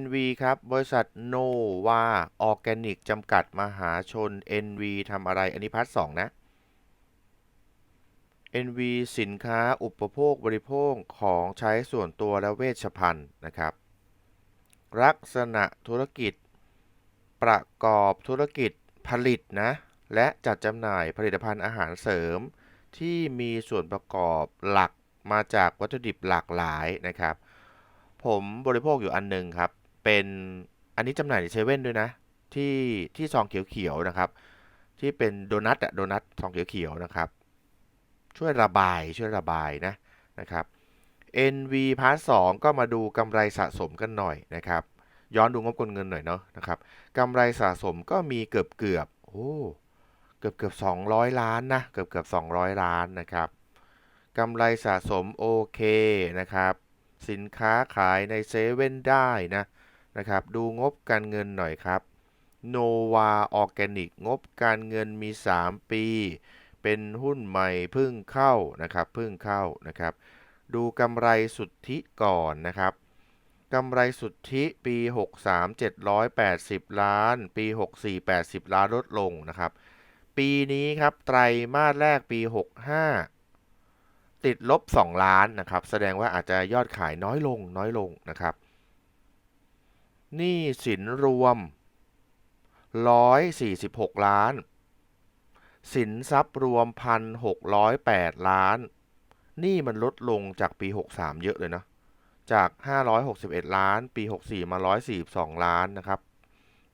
NV ครับ บริษัทโนวาออร์แกนิกจำกัดมหาชน NV ทำอะไร อันนี้พาร์ทสองนะ NV สินค้าอุปโภคบริโภคของใช้ส่วนตัวและเวชภัณฑ์นะครับ ลักษณะธุรกิจ ประกอบธุรกิจผลิตนะ และจัดจำหน่ายผลิตภัณฑ์อาหารเสริม ที่มีส่วนประกอบหลักมาจากวัตถุดิบหลากหลายนะครับ ผมบริโภคอยู่อันหนึ่งครับ เป็นอันนี้จำหน่ายในเซเว่นด้วยนะ ที่ที่ซองเขียวๆนะครับ ที่เป็นโดนัทอะโดนัทซองเขียวๆนะครับ ช่วยระบายช่วยระบายนะนะครับ NV พาร์ทสองก็มาดูกำไรสะสมกันหน่อยนะครับ ย้อนดูงบกลเงินหน่อยเนาะนะครับกำไรสะสมก็มีเกือบเกือบโอ้เกือบเกือบ200 ล้านนะเกือบเกือบ200 ล้านนะครับกำไรสะสมโอเคนะครับ สินค้าขายในเซเว่นได้นะนะครับ ดูงบการเงินหน่อยครับ Nova Organic งบการเงินมี 3 ปี เป็นหุ้นใหม่เพิ่งเข้านะครับเพิ่งเข้านะครับ ดูกำไรสุทธิก่อนนะครับกำไรสุทธิปี 63 780 ล้าน ปี 64 80 ล้านลดลงนะครับ ปีนี้ครับไตรมาสแรกปี 65 ติดลบ 2 ล้านนะครับ แสดงว่าอาจจะยอดขายน้อยลงน้อยลงนะครับหนี้สินรวม 146 ล้าน สินทรัพย์รวม 1,608 ล้านนี่มันลดลงจากปี 63 เยอะเลยนะ จาก 561 ล้าน ปี 64 มา 142 ล้านนะครับ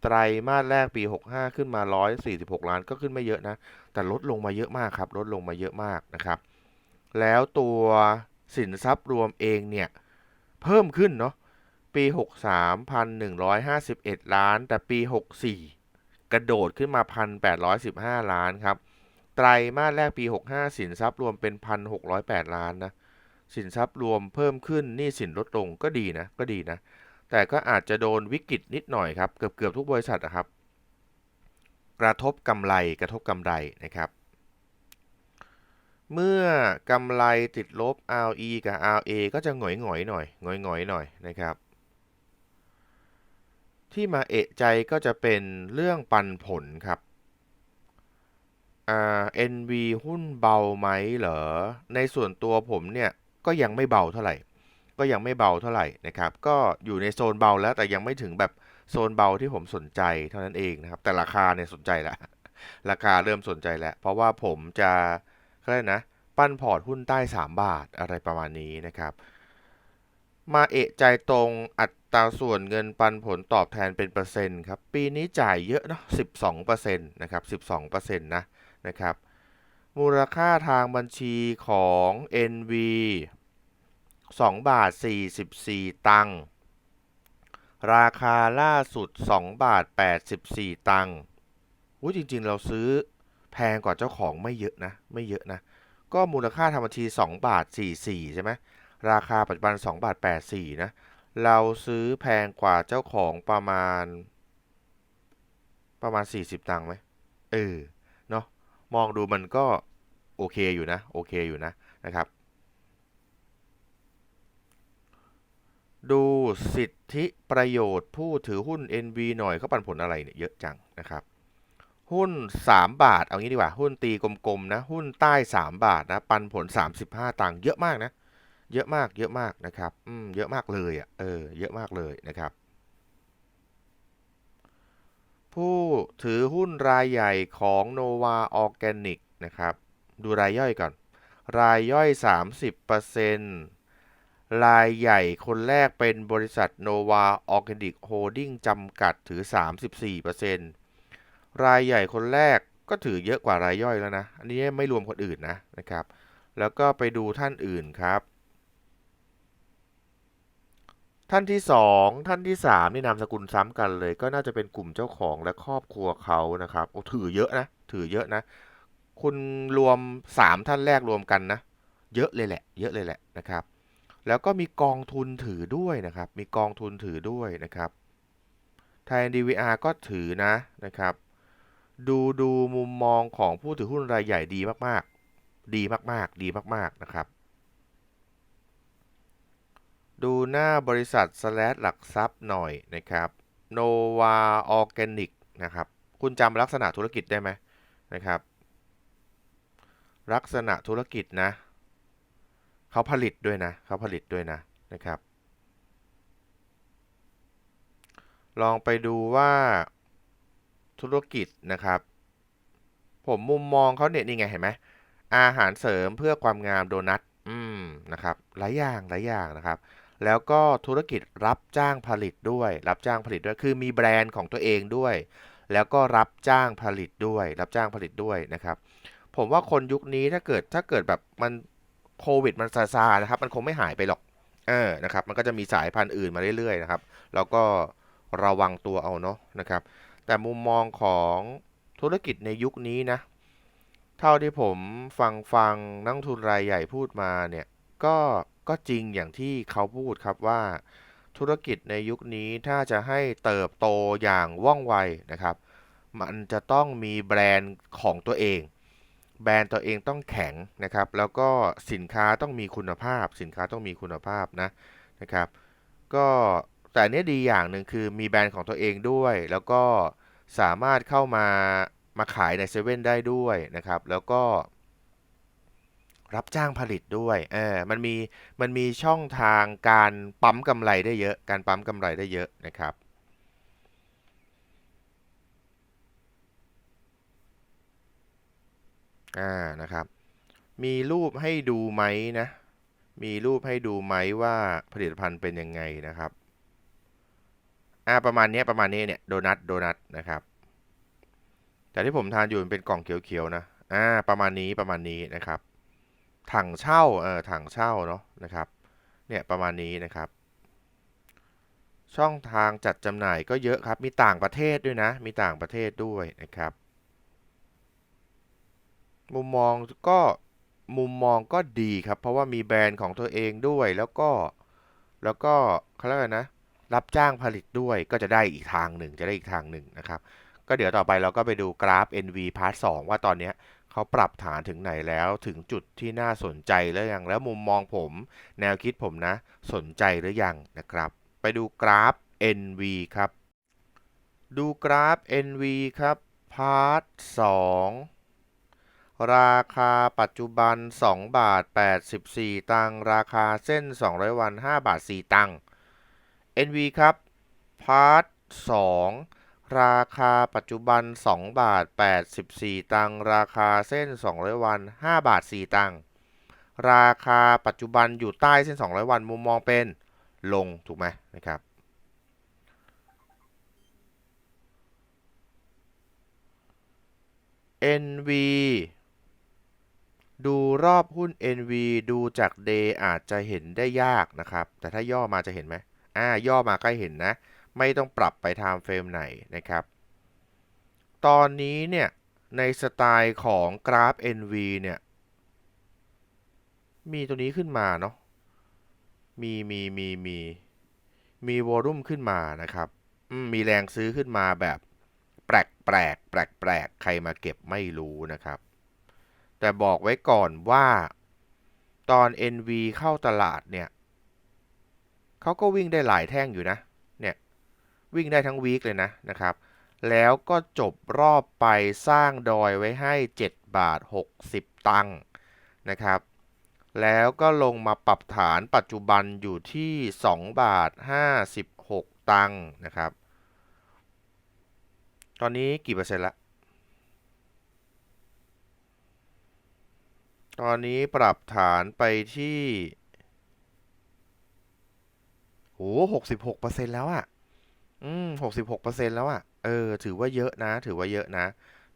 ไตรมาสแรกปี 65 ขึ้นมา 146 ล้านก็ขึ้นไม่เยอะนะ แต่ลดลงมาเยอะมากครับ ลดลงมาเยอะมากนะครับ แล้วตัวสินทรัพย์รวมเองเนี่ย เพิ่มขึ้นเนาะปี 63,151 ล้าน แต่ปี 64 กระโดดขึ้นมา 1,815 ล้านครับ ไตรมาสแรกปี 65 สินทรัพย์รวมเป็น 1,608 ล้านนะ สินทรัพย์รวมเพิ่มขึ้นหนี้สินลดลงก็ดีนะ ก็ดีนะ แต่ก็อาจจะโดนวิกฤตนิดหน่อยครับ เกือบเกือบทุกบริษัทนะครับ กระทบกำไร กระทบกำไรนะครับ เมื่อกำไรติดลบ RE กับ RA ก็จะหงอยหงอยๆหน่อยหงอยหงอยๆหน่อยนะครับ ที่มาเอะใจก็จะเป็นเรื่องปันผลครับอ่า NV หุ้นเบาไหมเหรอ ในส่วนตัวผมเนี่ยก็ยังไม่เบาเท่าไหร่ ก็ยังไม่เบาเท่าไหร่นะครับ ก็อยู่ในโซนเบาแล้วแต่ยังไม่ถึงแบบโซนเบาที่ผมสนใจเท่านั้นเองนะครับ แต่ราคาเนี่ยสนใจแล้วราคาเริ่มสนใจแล้ว เพราะว่าผมจะ เขาเรียกนะ ปั้นพอร์ตหุ้นใต้ 3 บาทอะไรประมาณนี้นะครับ มาเอะใจตรงอัตราส่วนเงินปันผลตอบแทนเป็นเปอร์เซ็นต์ครับ ปีนี้จ่ายเยอะเนาะ12%นะครับ12%นะนะครับ มูลค่าทางบัญชีของ NV 2บาท44 ตังค์ราคาล่าสุด 2 บาท 84 ตังค์จริง ๆ เราซื้อ แพงกว่าเจ้าของไม่เยอะนะ ไม่เยอะนะ ก็มูลค่าทางบัญชี 2 บาท 44 ใช่ไหม ราคาปัจจุบัน 2 บาท 84 นะ เราซื้อแพงกว่าเจ้าของประมาณ ประมาณ 40 ตังค์ไหม เออ เนาะ มองดูมันก็โอเคอยู่นะ โอเคอยู่นะ นะครับ ดูสิทธิประโยชน์ผู้ถือหุ้น NV หน่อยเขาปันผลอะไรเนี่ยเยอะจังนะครับ หุ้น 3 บาท เอางี้ดีกว่า หุ้นตีกลมๆนะ หุ้นใต้ 3 บาทนะ ปันผล 35 ตังค์ เยอะมากนะ เยอะมาก เยอะมากนะครับ อืม เยอะมากเลยอะ เออ เยอะมากเลยนะครับ ผู้ถือหุ้นรายใหญ่ของ Nova Organic นะครับ ดูรายย่อยก่อน รายย่อย 30%รายใหญ่คนแรกเป็นบริษัท Nova Organic Holding จำกัดถือ 34% รายใหญ่คนแรกก็ถือเยอะกว่ารายย่อยแล้วนะ อันนี้ไม่รวมคนอื่นนะนะครับ แล้วก็ไปดูท่านอื่นครับ ท่านที่สองท่านที่สามนี่นามสกุลซ้ำกันเลย ก็น่าจะเป็นกลุ่มเจ้าของและครอบครัวเขานะครับโอ้ถือเยอะนะ ถือเยอะนะ คุณรวมสามท่านแรกรวมกันนะ เยอะเลยแหละ เยอะเลยแหละนะครับ แล้วก็มีกองทุนถือด้วยนะครับ มีกองทุนถือด้วยนะครับไทย DVR ก็ถือนะนะครับ ดูดูมุมมองของผู้ถือหุ้นรายใหญ่ดีมากๆ ดีมากๆ ดีมากๆ นะครับ ดูหน้าบริษัท slash หลักทรัพย์หน่อยนะครับ Nova Organic นะครับ คุณจำลักษณะธุรกิจได้ไหมนะครับ ลักษณะธุรกิจนะเขาผลิตด้วยนะเขาผลิตด้วยนะนะครับ ลองไปดูว่า ธุรกิจนะครับ ผมมุมมองเขาเนี่ยนี่ไงเห็นไหมอาหารเสริมเพื่อความงามโดนัทอืมนะครับหลายอย่างหลายอย่างนะครับ แล้วก็ธุรกิจรับจ้างผลิตด้วย รับจ้างผลิตด้วยคือมีแบรนด์ของตัวเองด้วย แล้วก็รับจ้างผลิตด้วย รับจ้างผลิตด้วยนะครับ ผมว่าคนยุคนี้ถ้าเกิดถ้าเกิดแบบมันโควิดมันซาซานะครับ มันคงไม่หายไปหรอกเออนะครับ มันก็จะมีสายพันธุ์อื่นมาเรื่อยๆนะครับ แล้วก็ระวังตัวเอาเนาะนะครับ แต่มุมมองของธุรกิจในยุคนี้นะ เท่าที่ผมฟังฟังนักทุนรายใหญ่พูดมาเนี่ยก็ก็จริงอย่างที่เขาพูดครับว่า ธุรกิจในยุคนี้ถ้าจะให้เติบโตอย่างว่องไวนะครับ มันจะต้องมีแบรนด์ของตัวเอง แบรนด์ตัวเองต้องแข็งนะครับ แล้วก็สินค้าต้องมีคุณภาพ สินค้าต้องมีคุณภาพนะนะครับ ก็ แต่เนี้ยดีอย่างหนึ่งคือมีแบรนด์ของตัวเองด้วย แล้วก็สามารถเข้ามามาขายในเซเว่นได้ด้วยนะครับ แล้วก็รับจ้างผลิตด้วยเออมันมีมันมีช่องทางการปั๊มกำไรได้เยอะ การปั๊มกำไรได้เยอะนะครับอ่านะครับ มีรูปให้ดูไหมนะ มีรูปให้ดูไหมว่าผลิตภัณฑ์เป็นยังไงนะครับ อ่าประมาณนี้ประมาณนี้เนี่ยโดนัทโดนัทนะครับ แต่ที่ผมทานอยู่มันเป็นกล่องเขียวๆนะอ่าประมาณนี้ประมาณนี้นะครับ ถังเช่าเออถังเช่าเนาะนะครับ เนี่ยประมาณนี้นะครับ ช่องทางจัดจำหน่ายก็เยอะครับ มีต่างประเทศด้วยนะ มีต่างประเทศด้วยนะครับ มุมมองก็มุมมองก็ดีครับ เพราะว่ามีแบรนด์ของตัวเองด้วยแล้วก็แล้วก็เขาเรียกนะ รับจ้างผลิตด้วยก็จะได้อีกทางหนึ่งจะได้อีกทางหนึ่งนะครับ ก็เดี๋ยวต่อไปเราก็ไปดูกราฟ NV Part 2 ว่าตอนนี้เขาปรับฐานถึงไหนแล้วถึงจุดที่น่าสนใจแล้วยังแล้วมุมมองผม แนวคิดผมนะ สนใจหรือยังนะครับ ไปดูกราฟ NV ครับ ดูกราฟ NV ครับพาร์ท2ราคาปัจจุบัน 2 บาท 84 ตังราคาเส้น 200 วัน 5 บาท 4 ตังค NV ครับ พาร์ท2ราคาปัจจุบัน 2 บาท 84 ตังค์ราคาเส้น 200 วัน 5 บาท 4 ตังค์ราคาปัจจุบันอยู่ใต้เส้น 200 วันมุมมองเป็นลงถูกไหมนะครับ NV ดูรอบหุ้น NV ดูจาก Day อาจจะเห็นได้ยากนะครับ แต่ถ้าย่อมาจะเห็นไหม อ่าย่อมาก็เห็นนะ ไม่ต้องปรับไป time frame ไหนนะครับ ตอนนี้เนี่ย ในสไตล์ของกราฟ NV เนี่ย มีตัวนี้ขึ้นมาเนาะ มีมีมีมีมีวอลุ่มขึ้นมานะครับ มีแรงซื้อขึ้นมาแบบแปลกแปลกแปลกแปลกใครมาเก็บไม่รู้นะครับ แต่บอกไว้ก่อนว่าตอน NV เข้าตลาดเนี่ย เขาก็วิ่งได้หลายแท่งอยู่นะ เนี่ย วิ่งได้ทั้งวีคเลยนะนะครับ แล้วก็จบรอบไปสร้างดอยไว้ให้ 7 บาท 60 ตังค์นะครับ แล้วก็ลงมาปรับฐานปัจจุบันอยู่ที่ 2 บาท 56 ตังค์นะครับ ตอนนี้กี่เปอร์เซ็นต์ละ ตอนนี้ปรับฐานไปที่ โหหกสิบหกเปอร์เซ็นต์แล้วอะอืมหกสิบหกเปอร์เซ็นต์แล้วอะเออ ถือว่าเยอะนะ ถือว่าเยอะนะ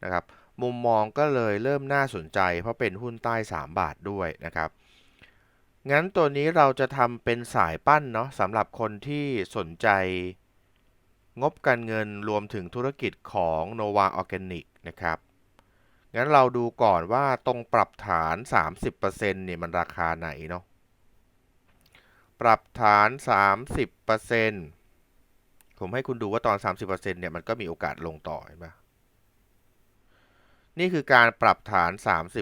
นะครับ มุมมองก็เลยเริ่มน่าสนใจ เพราะเป็นหุ้นใต้3บาทด้วยนะครับ งั้นตัวนี้เราจะทำเป็นสายปั้นเนาะสำหรับคนที่สนใจ งบการเงินรวมถึงธุรกิจของ Nova Organic นะครับ งั้นเราดูก่อนว่าตรงปรับฐาน 30%เนี่ยมันราคาไหนเนาะ ปรับฐาน 30%ผมให้คุณดูว่าตอน 30%เนี่ยมันก็มีโอกาสลงต่อเห็นปะนี่คือการปรับฐาน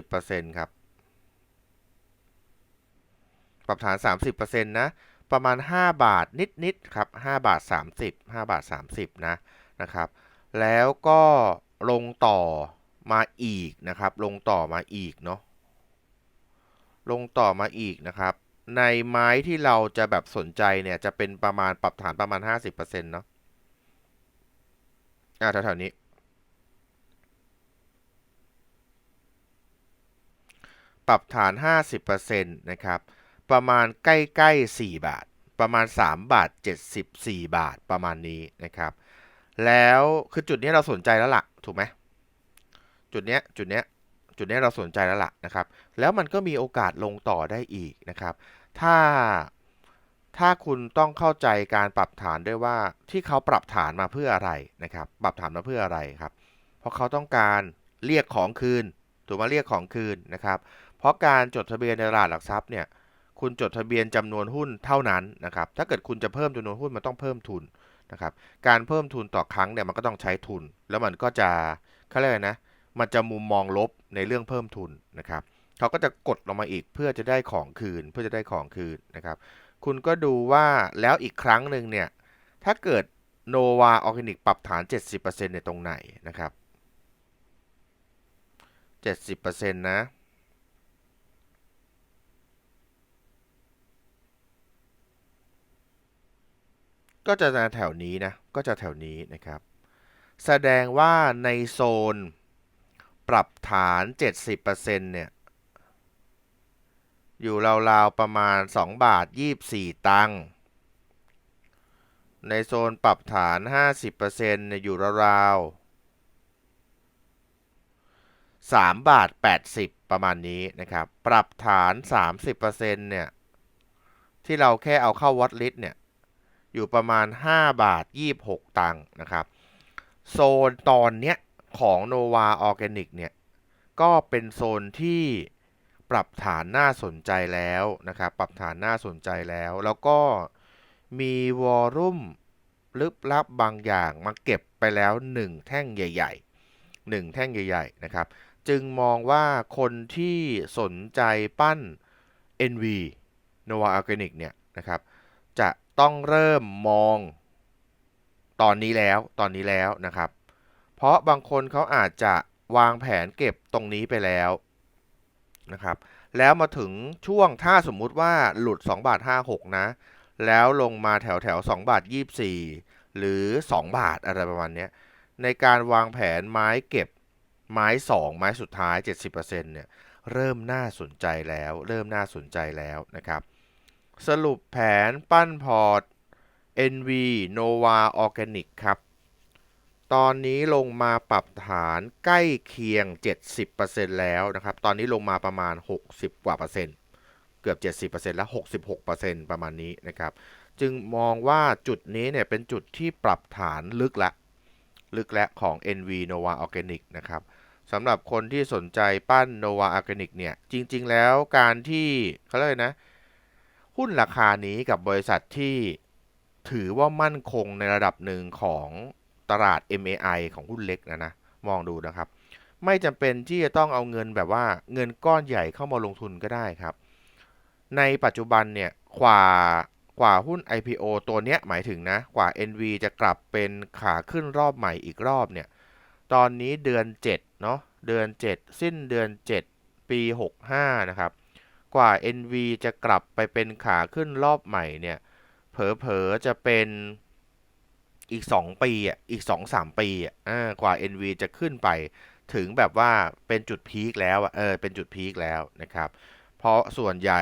30%ครับ ปรับฐาน 30%นะปประมาณ 5 บาทนิดๆครับ 5 บาท 30 5 บาท 30 นะนะครับ แล้วก็ลงต่อมาอีกนะครับ ลงต่อมาอีกเนาะลงต่อมาอีกนะครับ ในไม้ที่เราจะแบบสนใจเนี่ย จะเป็นประมาณปรับฐานประมาณ 50%เนาะอ่าแถวๆนี้ ปรับฐาน 50%นะครับ ประมาณใกล้ๆ 4 บาท ประมาณ 3 บาท 74 บาทประมาณนี้นะครับ แล้วคือจุดนี้เราสนใจแล้วล่ะ ถูกไหม จุดเนี้ย จุดเนี้ย จุดนี้เราสนใจแล้วล่ะนะครับ แล้วมันก็มีโอกาสลงต่อได้อีกนะครับ ถ้าถ้าคุณต้องเข้าใจการปรับฐานด้วยว่าที่เขาปรับฐานมาเพื่ออะไรนะครับ ปรับฐานมาเพื่ออะไรครับ เพราะเขาต้องการเรียกของคืนถูกไหมเรียกของคืนนะครับ เพราะการจดทะเบียนในตลาดหลักทรัพย์เนี่ย คุณจดทะเบียนจำนวนหุ้นเท่านั้นนะครับ ถ้าเกิดคุณจะเพิ่มจำนวนหุ้นมันต้องเพิ่มทุนนะครับ การเพิ่มทุนต่อครั้งเนี่ยมันก็ต้องใช้ทุน แล้วมันก็จะเขาเรียกนะ มันจะมุมมองลบในเรื่องเพิ่มทุนนะครับเขาก็จะกดลงมาอีกเพื่อจะได้ของคืน เพื่อจะได้ของคืนนะครับ คุณก็ดูว่าแล้วอีกครั้งหนึ่งเนี่ย ถ้าเกิดโนวาออร์แกนิกปรับฐาน 70%ในตรงไหนนะครับ 70%นะก็จะแถวนี้นะ ก็จะแถวนี้นะครับ แสดงว่าในโซน ปรับฐาน 70%เนี่ย อยู่ราวๆประมาณ 2 บาท 24 ตังค์ ในโซนปรับฐาน 50%เนี่ยอยู่ราวๆ3บาท 80 ประมาณนี้นะครับ ปรับฐาน 30%เนี่ย ที่เราแค่เอาเข้าวัดลิตเนี่ย อยู่ประมาณ 5 บาท 26 ตังค์นะครับ โซนตอนเนี้ย ของ Nova Organic เนี่ย ก็เป็นโซนที่ปรับฐานน่าสนใจแล้วนะครับ ปรับฐานน่าสนใจแล้ว แล้วก็มีวอลลุ่มลึกลับบางอย่างมาเก็บไปแล้ว 1 แท่งใหญ่ ๆ 1 แท่งใหญ่ ๆ นะครับ จึงมองว่าคนที่สนใจปั้น NV Nova Organic เนี่ยนะครับ จะต้องเริ่มมองตอนนี้แล้ว ตอนนี้แล้วนะครับ เพราะบางคนเขาอาจจะวางแผนเก็บตรงนี้ไปแล้วนะครับ แล้วมาถึงช่วงถ้าสมมุติว่าหลุด2บาท56 นะ แล้วลงมาแถวแถว2บาท24 หรือ 2 บาทอะไรประมาณนี้ในการวางแผนไม้เก็บไม้ 2 ไม้สุดท้าย 70%เนี่ยเริ่มน่าสนใจแล้ว เริ่มน่าสนใจแล้วนะครับ สรุปแผนปั้นพอร์ต NV Nova Organic ครับ ตอนนี้ลงมาปรับฐานใกล้เคียง 70%แล้วนะครับ ตอนนี้ลงมาประมาณ 60 กว่าเปอร์เซ็นต์เกือบ 70%แล้ว 66%ประมาณนี้นะครับ จึงมองว่าจุดนี้เนี่ยเป็นจุดที่ปรับฐานลึกละ ลึกและของ NV Nova Organic นะครับสำหรับคนที่สนใจปั้น Nova Organic เนี่ย จริง ๆ แล้วการที่เขาเรียกนะ หุ้นราคานี้กับบริษัทที่ถือว่ามั่นคงในระดับหนึ่งของ ตลาด MAI ของหุ้นเล็กนะนะมองดูนะครับ ไม่จำเป็นที่จะต้องเอาเงินแบบว่าเงินก้อนใหญ่เข้ามาลงทุนก็ได้ครับ ในปัจจุบันเนี่ยกว่ากว่าหุ้น IPO ตัวเนี้ยหมายถึงนะ กว่า NV จะกลับเป็นขาขึ้นรอบใหม่อีกรอบเนี่ย ตอนนี้เดือน7เนาะเดือน 7 สิ้นเดือน 7 ปี 65 นะครับ กว่า NV จะกลับไปเป็นขาขึ้นรอบใหม่เนี่ย เผลอๆ จะเป็น อีก 2 ปีอะอีก 2-3 ปีอะกว่า NV จะขึ้นไปถึงแบบว่าเป็นจุดพีคแล้วอะเออเป็นจุดพีคแล้วนะครับ เพราะส่วนใหญ่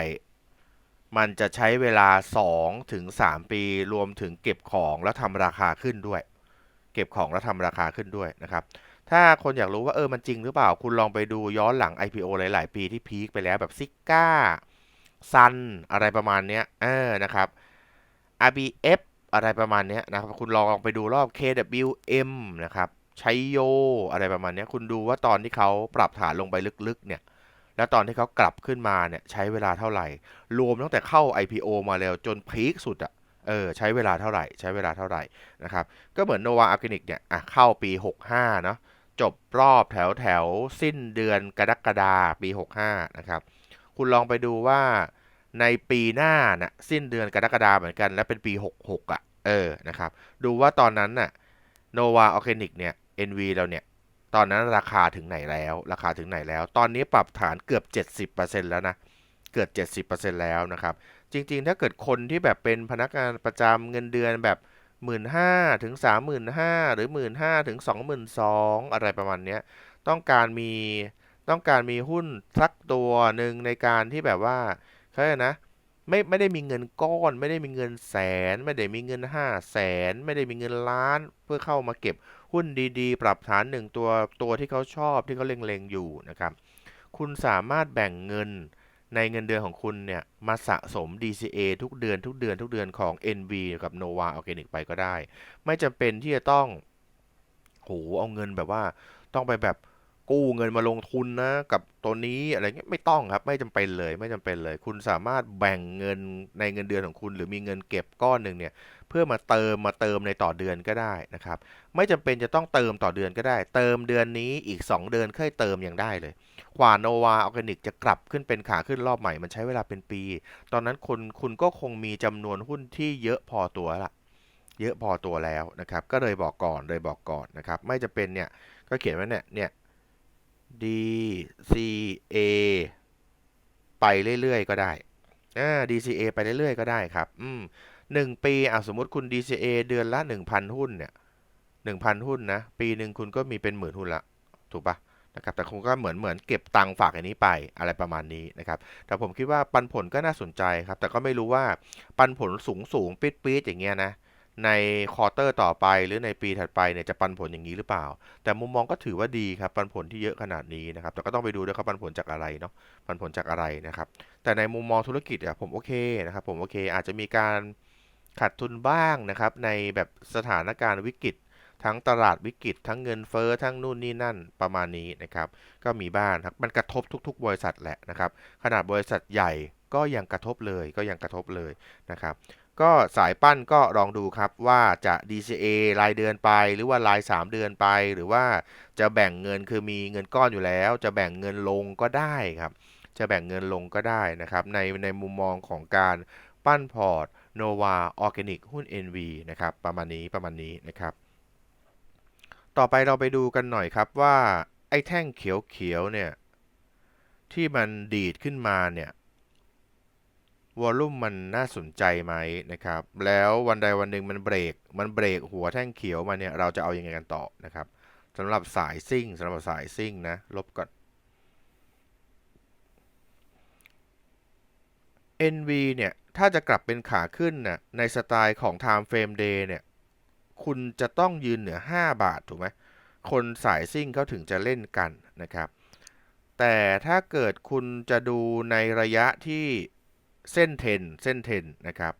มันจะใช้เวลา 2 ถึง 3 ปีรวมถึงเก็บของแล้วทำราคาขึ้นด้วย เก็บของแล้วทำราคาขึ้นด้วยนะครับ ถ้าคนอยากรู้ว่าเออมันจริงหรือเปล่า คุณลองไปดูย้อนหลัง IPO หลาย ๆ ปีที่พีคไปแล้วแบบซิก้าซันอะไรประมาณเนี้ยเออนะครับ RBF อะไรประมาณนี้นะครับคุณลองไปดูรอบ KWM นะครับชัยโยอะไรประมาณนี้คุณดูว่าตอนที่เขาปรับฐานลงไปลึกๆเนี่ยแล้วตอนที่เขากลับขึ้นมาเนี่ยใช้เวลาเท่าไหร่ รวมตั้งแต่เข้า IPO มาแล้วจนพีคสุดอะเออใช้เวลาเท่าไหร่ ใช้เวลาเท่าไหร่นะครับก็เหมือน Nova Organic เนี่ยอะเข้าปี 65เนาะจบรอบแถวแถวสิ้นเดือนกรกฎาปี 65นะครับคุณลองไปดูว่า ในปีหน้าน่ะสิ้นเดือนกรกฎาเหมือนกัน และเป็นปี 66 อะ เออนะครับ ดูว่าตอนนั้นน่ะโนวาออร์แกนิกเนี่ย NV เราเนี่ย ตอนนั้นราคาถึงไหนแล้ว ราคาถึงไหนแล้ว ตอนนี้ปรับฐานเกือบ 70%แล้วนะ เกือบ 70%แล้วนะครับ จริงๆ ถ้าเกิดคนที่แบบเป็นพนักงานประจำเงินเดือนแบบ 1 5ื่นถึง35,000หรือ 1 5ื่นถึง22,000อะไรประมาณเนี้ยต้องการมีต้องการมีหุ้นสักตัวหนึ่งในการที่แบบว่า เขาเรียกนะไม่ไม่ได้มีเงินก้อน ไม่ได้มีเงินแสน ไม่ได้มีเงินห้าแสนไม่ได้มีเงินล้านเพื่อเข้ามาเก็บหุ้นดีๆ ปรับฐานหนึ่งตัวตัวที่เขาชอบที่เขาเล็งๆอยู่นะครับคุณสามารถแบ่งเงินในเงินเดือนของคุณเนี่ยมาสะสม DCA ทุกเดือนทุกเดือนทุกเดือนของ NV กับ Nova Organic ไปก็ได้ ไม่จำเป็นที่จะต้องโหเอาเงินแบบว่าต้องไปแบบ กู้เงินมาลงทุนนะกับตัวนี้อะไรเงี้ยไม่ต้องครับ ไม่จำเป็นเลยไม่จำเป็นเลย คุณสามารถแบ่งเงินในเงินเดือนของคุณ หรือมีเงินเก็บก้อนหนึ่งเนี่ยเพื่อมาเติมมาเติมในต่อเดือนก็ได้นะครับ ไม่จำเป็นจะต้องเติมต่อเดือนก็ได้ เติมเดือนนี้อีก 2 เดือนค่อยเติมยังได้เลยกว่าโนวาออร์แกนิกจะกลับขึ้นเป็นขาขึ้นรอบใหม่มันใช้เวลาเป็นปี ตอนนั้นคนคุณก็คงมีจำนวนหุ้นที่เยอะพอตัวละเยอะพอตัวแล้วนะครับ ก็เลยบอกก่อนเลยบอกก่อนนะครับ ไม่จะเป็นเนี่ยก็เขียนไว้เนี่ยเนี่ย DCA ไปเรื่อยๆ ก็ได้อ่า DCA ไปเรื่อยๆ ก็ได้ครับ อืมหนึ่งปีอะสมมติคุณ DCA เดือนละหนึ่งพันหุ้นเนี่ยหนึ่งพันหุ้นนะ ปีหนึ่งคุณก็มีเป็นหมื่นหุ้นละ ถูกปะนะครับ แต่คุณก็เหมือนเหมือนเก็บตังค์ฝากอันนี้ไปอะไรประมาณนี้นะครับ แต่ผมคิดว่าปันผลก็น่าสนใจครับ แต่ก็ไม่รู้ว่าปันผลสูงสูงปี๊ดปี๊ดอย่างเงี้ยนะ ในควอเตอร์ต่อไปหรือในปีถัดไปเนี่ยจะปันผลอย่างนี้หรือเปล่า แต่มุมมองก็ถือว่าดีครับปันผลที่เยอะขนาดนี้นะครับ แต่ก็ต้องไปดูด้วยครับปันผลจากอะไรเนาะปันผลจากอะไรนะครับ แต่ในมุมมองธุรกิจอะผมโอเคนะครับ ผมโอเค อาจจะมีการขาดทุนบ้างนะครับ ในแบบสถานการณ์วิกฤต ทั้งตลาดวิกฤต ทั้งเงินเฟ้อทั้งนู่นนี่นั่นประมาณนี้นะครับ ก็มีบ้างครับมันกระทบทุก ๆ บริษัทแหละนะครับ ขนาดบริษัทใหญ่ก็ยังกระทบเลยก็ยังกระทบเลยนะครับ ก็สายปั้นก็ลองดูครับว่าจะ DCA รายเดือนไป หรือว่าราย 3 เดือนไป หรือว่าจะแบ่งเงินคือมีเงินก้อนอยู่แล้ว จะแบ่งเงินลงก็ได้ครับ จะแบ่งเงินลงก็ได้นะครับ ในในมุมมองของการปั้นพอร์ต Nova Organic หุ้น NV นะครับประมาณนี้ประมาณนี้นะครับ ต่อไปเราไปดูกันหน่อยครับว่าไอ้แท่งเขียวๆเนี่ยที่มันดีดขึ้นมาเนี่ย วอลลุ่มมันน่าสนใจไหมนะครับ แล้ววันใดวันหนึ่งมันเบรก มันเบรกหัวแท่งเขียวมาเนี่ย เราจะเอาอยัางไงกันต่อนะครับสำหรับสายซิ่งสำหรับสายซิ่งนะ ลบก่อน NV เนี่ย ถ้าจะกลับเป็นขาขึ้นนะในสไตล์ของ Time Frame Day เนี่ย คุณจะต้องยืนเหนือ 5 บาท ถูกไหม คนสายซิ่งเขาถึงจะเล่นกันนะครับ แต่ถ้าเกิดคุณจะดูในระยะที่ เส้นเทนเส้นเทนนะครับ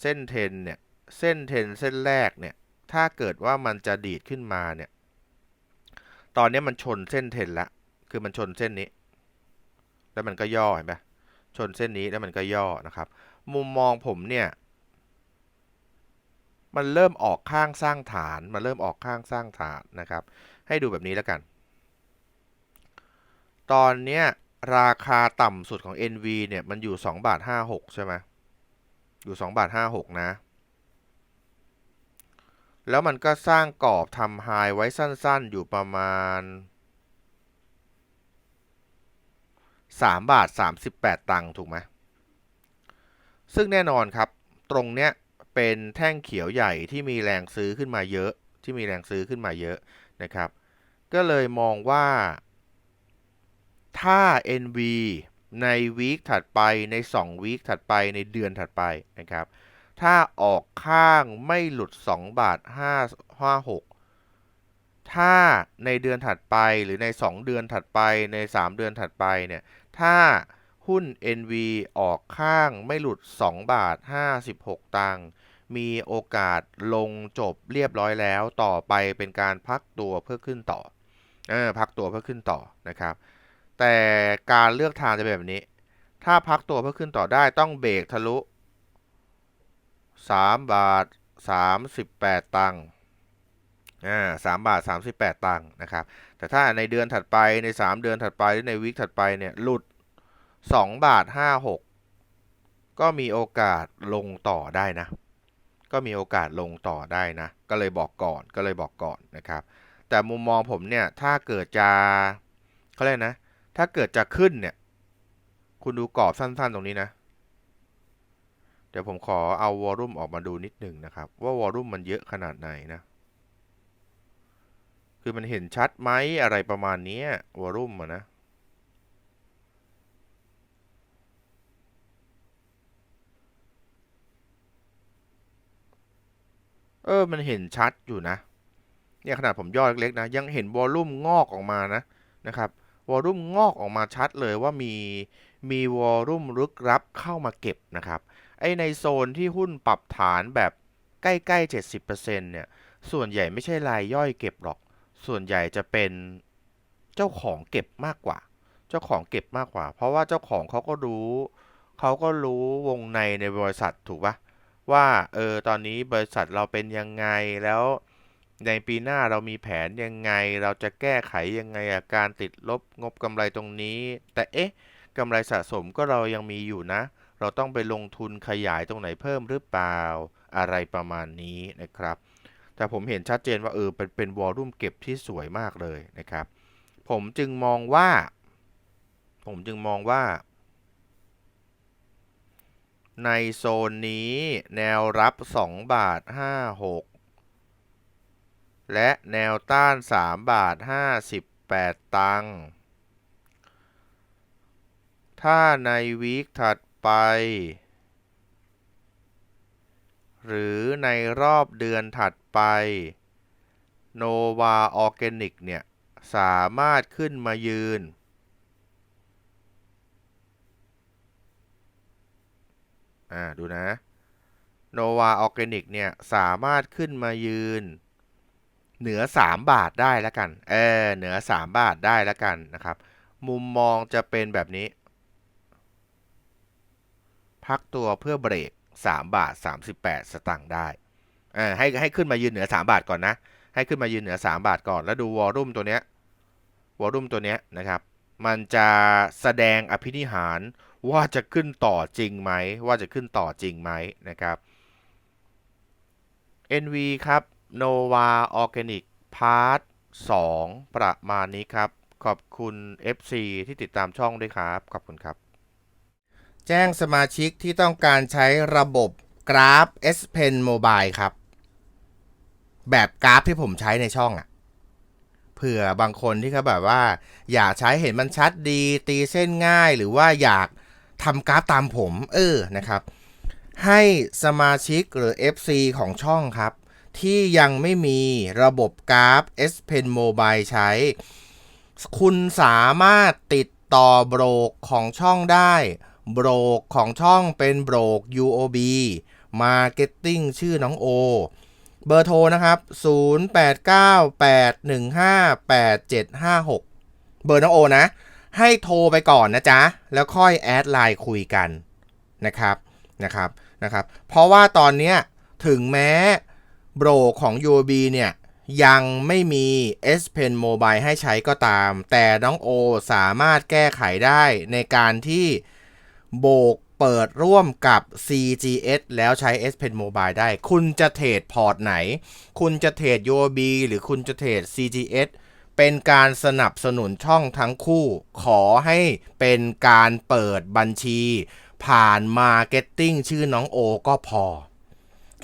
เส้นเทนเนี่ย เส้นเทนเส้นแรกเนี่ย ถ้าเกิดว่ามันจะดีดขึ้นมาเนี่ย ตอนนี้มันชนเส้นเทนละ คือมันชนเส้นนี้ แล้วมันก็ย่อเห็นไหมชนเส้นนี้แล้วมันก็ย่อนะครับ มุมมองผมเนี่ย มันเริ่มออกข้างสร้างฐาน มันเริ่มออกข้างสร้างฐานนะครับ ให้ดูแบบนี้แล้วกัน ตอนเนี้ย ราคาต่ำสุดของ NV เนี่ย มันอยู่2บาท56ใช่ไหมอยู่2บาท56นะ แล้วมันก็สร้างกรอบทำไฮไว้สั้นๆ อยู่ประมาณ3บาท38ตังค์ถูกไหมซึ่งแน่นอนครับ ตรงเนี้ยเป็นแท่งเขียวใหญ่ที่มีแรงซื้อขึ้นมาเยอะ ที่มีแรงซื้อขึ้นมาเยอะนะครับ ก็เลยมองว่า ถ้า NV ในวีคถัดไปใน 2 วีคถัดไปในเดือนถัดไปนะครับ ถ้าออกข้างไม่หลุด 2 บาท 5 5 6 ถ้าในเดือนถัดไปหรือใน 2 เดือนถัดไปใน 3 เดือนถัดไปเนี่ย ถ้าหุ้น NV ออกข้างไม่หลุด 2 บาท 56 ตังค์มีโอกาสลงจบเรียบร้อยแล้วต่อไปเป็นการพักตัวเพื่อขึ้นต่ออพักตัวเพื่อขึ้นต่อนะครับ แต่การเลือกทางจะเป็นแบบนี้ ถ้าพักตัวเพื่อขึ้นต่อได้ต้องเบรกทะลุ 3 บาท 38 ตังค์อ่าสบาท 38 ตังค์นะครับ แต่ถ้าในเดือนถัดไปใน 3 เดือนถัดไปหรือในวีคถัดไปเนี่ยหลุด 2 บาท 56 ก็มีโอกาสลงต่อได้นะ ก็มีโอกาสลงต่อได้นะ ก็เลยบอกก่อนก็เลยบอกก่อนนะครับ แต่มุมมองผมเนี่ยถ้าเกิดจะเขาเรียกนะ ถ้าเกิดจะขึ้นเนี่ย คุณดูกรอบสั้นๆ ตรงนี้นะ เดี๋ยวผมขอเอาวอลลุ่มออกมาดูนิดหนึ่งนะครับ ว่าวอลลุ่มมันเยอะขนาดไหนนะ คือมันเห็นชัดไหมอะไรประมาณนี้วอลลุ่มอะนะเออ มันเห็นชัดอยู่นะ เนี่ยขนาดผมย่อเล็กๆนะ ยังเห็นวอลลุ่มงอกออกมานะนะครับ วอลลุ่มงอกออกมาชัดเลยว่ามีมีวอลลุ่มลึกรับเข้ามาเก็บนะครับไอในโซนที่หุ้นปรับฐานแบบใกล้ๆ 70%เนี่ยส่วนใหญ่ไม่ใช่รายย่อยเก็บหรอก ส่วนใหญ่จะเป็นเจ้าของเก็บมากกว่า เจ้าของเก็บมากกว่า เพราะว่าเจ้าของเขาก็รู้เขาก็รู้วงในในบริษัทถูกปะว่าเออตอนนี้บริษัทเราเป็นยังไงแล้ว ในปีหน้าเรามีแผนยังไง เราจะแก้ไขยังไงอาการติดลบงบกำไรตรงนี้ แต่เอ๊ะกำไรสะสมก็เรายังมีอยู่นะ เราต้องไปลงทุนขยายตรงไหนเพิ่มหรือเปล่า อะไรประมาณนี้นะครับ แต่ผมเห็นชัดเจนว่าเออเป็นเป็นวอลลุ่มเก็บที่สวยมากเลยนะครับ ผมจึงมองว่า ผมจึงมองว่า ในโซนนี้แนวรับ 2 บาท 56 และแนวต้าน 3 บาท 58 ตังค์ ถ้าในวีคถัดไป หรือในรอบเดือนถัดไป Nova Organic เนี่ย สามารถขึ้นมายืน อ่า ดูนะ Nova Organic เนี่ย สามารถขึ้นมายืน เหนือ 3 บาทได้แล้วกัน เออเหนือ 3 บาทได้แล้วกันนะครับ มุมมองจะเป็นแบบนี้ พักตัวเพื่อเบรก 3 บาท 38 สตางค์ได้เออให้ให้ขึ้นมายืนเหนือ 3 บาทก่อนนะ ให้ขึ้นมายืนเหนือ 3 บาทก่อน แล้วดูวอลลุ่มตัวเนี้ยวอลลุ่มตัวเนี้ยนะครับ มันจะแสดงอภินิหารว่าจะขึ้นต่อจริงไหม ว่าจะขึ้นต่อจริงไหมนะครับ NV ครับ Nova Organic Part 2ประมาณนี้ครับ ขอบคุณ FC ที่ติดตามช่องด้วยครับ ขอบคุณครับ แจ้งสมาชิกที่ต้องการใช้ระบบกราฟ S Pen Mobile ครับ แบบกราฟที่ผมใช้ในช่องอะ่ะเผื่อบางคนที่เขาแบบว่า อยากใช้เห็นมันชัดดี ตีเส้นง่ายหรือว่าอยากทำกราฟตามผม เออนะครับ ให้สมาชิกหรือ FC ของช่องครับ ที่ยังไม่มีระบบกราฟ S Pen Mobile ใช้ คุณสามารถติดต่อโบรกของช่องได้ โบรกของช่องเป็นโบรก UOB Marketing ชื่อน้องโอ เบอร์โทรนะครับ 0898158756 เบอร์น้องโอนะ ให้โทรไปก่อนนะจ๊ะ แล้วค่อยแอดไลน์คุยกันนะครับนะครับนะครับ เพราะว่าตอนเนี้ยถึงแม้ โบรกของ UOB เนี่ยยังไม่มี S Pen Mobile ให้ใช้ก็ตาม แต่น้องโอสามารถแก้ไขได้ในการที่โบกเปิดร่วมกับ CGS แล้วใช้ S Pen Mobile ได้ คุณจะเทรดพอร์ตไหน คุณจะเทรด UOB หรือคุณจะเทรด CGS เป็นการสนับสนุนช่องทั้งคู่ ขอให้เป็นการเปิดบัญชี ผ่าน Marketing ชื่อน้องโอก็พอ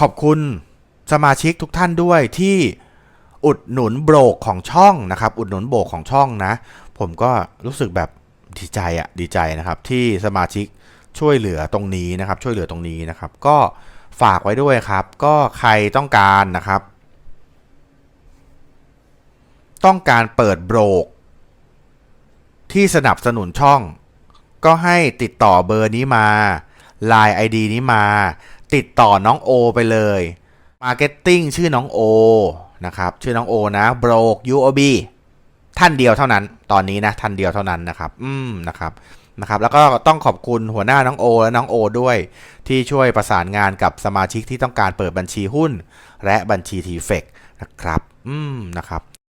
ขอบคุณสมาชิกทุกท่านด้วยที่อุดหนุนโบรกของช่องนะครับ อุดหนุนโบรกของช่องนะ ผมก็รู้สึกแบบดีใจอะดีใจนะครับ ที่สมาชิกช่วยเหลือตรงนี้นะครับ ช่วยเหลือตรงนี้นะครับ ก็ฝากไว้ด้วยครับ ก็ใครต้องการนะครับ ต้องการเปิดโบรก ที่สนับสนุนช่อง ก็ให้ติดต่อเบอร์นี้มา Line ID นี้มา ติดต่อน้องโอไปเลย Marketing ชื่อน้องโอนะครับชื่อน้องโอนะ Brok UOB ท่านเดียวเท่านั้น ตอนนี้นะท่านเดียวเท่านั้นนะครับ อืมนะครับนะครับแล้วก็ต้องขอบคุณหัวหน้าน้องโอและน้องโอด้วย ที่ช่วยประสานงานกับสมาชิกที่ต้องการเปิดบัญชีหุ้น และบัญชีทีเฟกนะครับ อืมนะครับ